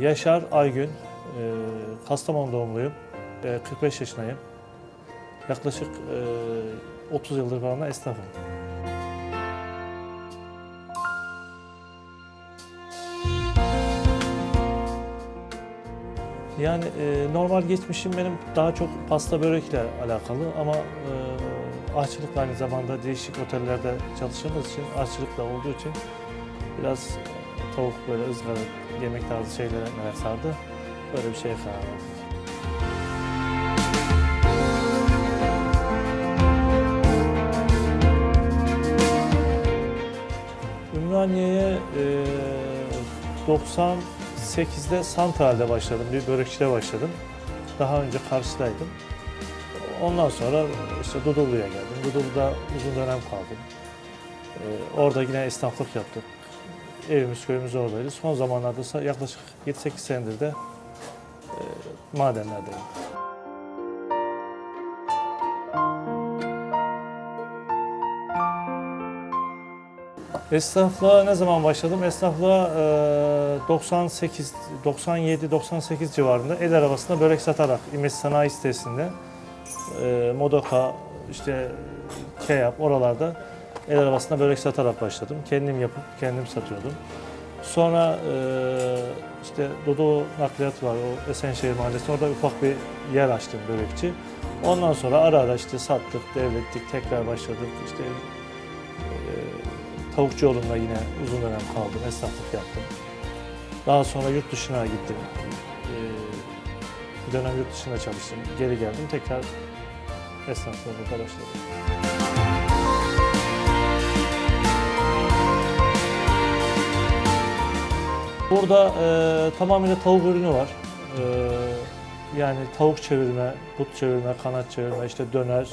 Yaşar Aygün, e, Kastamonu doğumluyum. E, 45 yaşındayım. Yaklaşık e, 30 yıldır falan esnafım. Yani e, normal geçmişim benim daha çok pasta börekle alakalı ama e, aşçılıkla aynı zamanda değişik otellerde çalıştığımız için aşçılıkla olduğu için biraz e, tavuk böyle ızgara yemek tarzı şeylere merak sardı. Böyle bir şeye karar verdim. Ümraniye'ye e, 98'de Santral'de başladım. Bir börekçide başladım. Daha önce karşıdaydım. Ondan sonra işte Dudullu'ya geldim. Dudullu'da uzun dönem kaldım. E, orada yine esnaflık yaptık. Evimiz köyümüz oradaydı. Son zamanlarda ise yaklaşık 7-8 senedir de e, madenlerdeyim. Esnaflığa ne zaman başladım? Esnaflığa e, 98, 97, 98 civarında el arabasında börek satarak İmes Sanayi sitesinde e, Modoka, işte Keyap oralarda el arabasında börek satarak başladım. Kendim yapıp kendim satıyordum. Sonra e, işte Dodo nakliyat var o Esenşehir Mahallesi'nde orada ufak bir yer açtım börekçi. Ondan sonra ara ara işte sattık, devrettik, tekrar başladık. İşte e, Tavukçu yolunda yine uzun dönem kaldım, esnaflık yaptım. Daha sonra yurt dışına gittim. Ee, bir dönem yurt dışında çalıştım. Geri geldim, tekrar esnaflığa başladım. Burada e, tamamıyla tavuk ürünü var. E, yani tavuk çevirme, but çevirme, kanat çevirme, işte döner,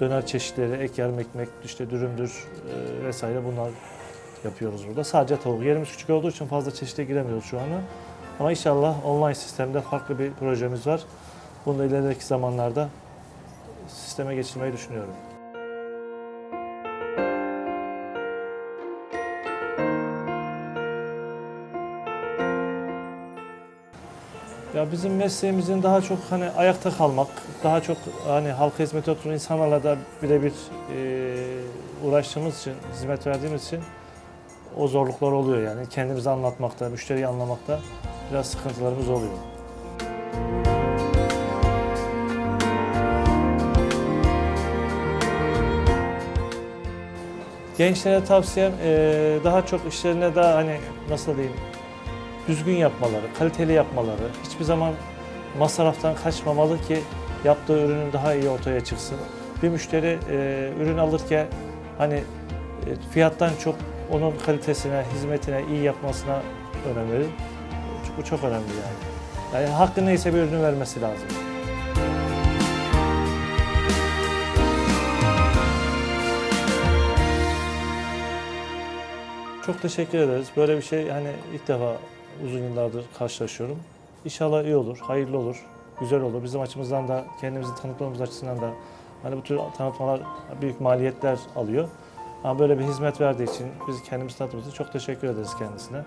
döner çeşitleri, ek yarım ekmek, işte dürümdür e, vesaire bunlar yapıyoruz burada. Sadece tavuk. Yerimiz küçük olduğu için fazla çeşite giremiyoruz şu anda. Ama inşallah online sistemde farklı bir projemiz var. Bunu da ilerideki zamanlarda sisteme geçirmeyi düşünüyorum. Ya bizim mesleğimizin daha çok hani ayakta kalmak, daha çok hani halka hizmet oturan insanlarla da birebir e, uğraştığımız için, hizmet verdiğimiz için o zorluklar oluyor yani. Kendimizi anlatmakta, müşteriyi anlamakta biraz sıkıntılarımız oluyor. Gençlere tavsiyem e, daha çok işlerine daha hani nasıl diyeyim düzgün yapmaları, kaliteli yapmaları, hiçbir zaman masraftan kaçmamalı ki yaptığı ürünün daha iyi ortaya çıksın. Bir müşteri e, ürün alırken hani e, fiyattan çok onun kalitesine, hizmetine, iyi yapmasına önem verir. Bu çok önemli yani. Yani hakkı neyse bir ürünü vermesi lazım. Çok teşekkür ederiz. Böyle bir şey hani ilk defa uzun yıllardır karşılaşıyorum. İnşallah iyi olur, hayırlı olur, güzel olur. Bizim açımızdan da kendimizi tanıtmamız açısından da hani bu tür tanıtmalar büyük maliyetler alıyor. Ama böyle bir hizmet verdiği için biz kendimizi tanıtmamız için çok teşekkür ederiz kendisine.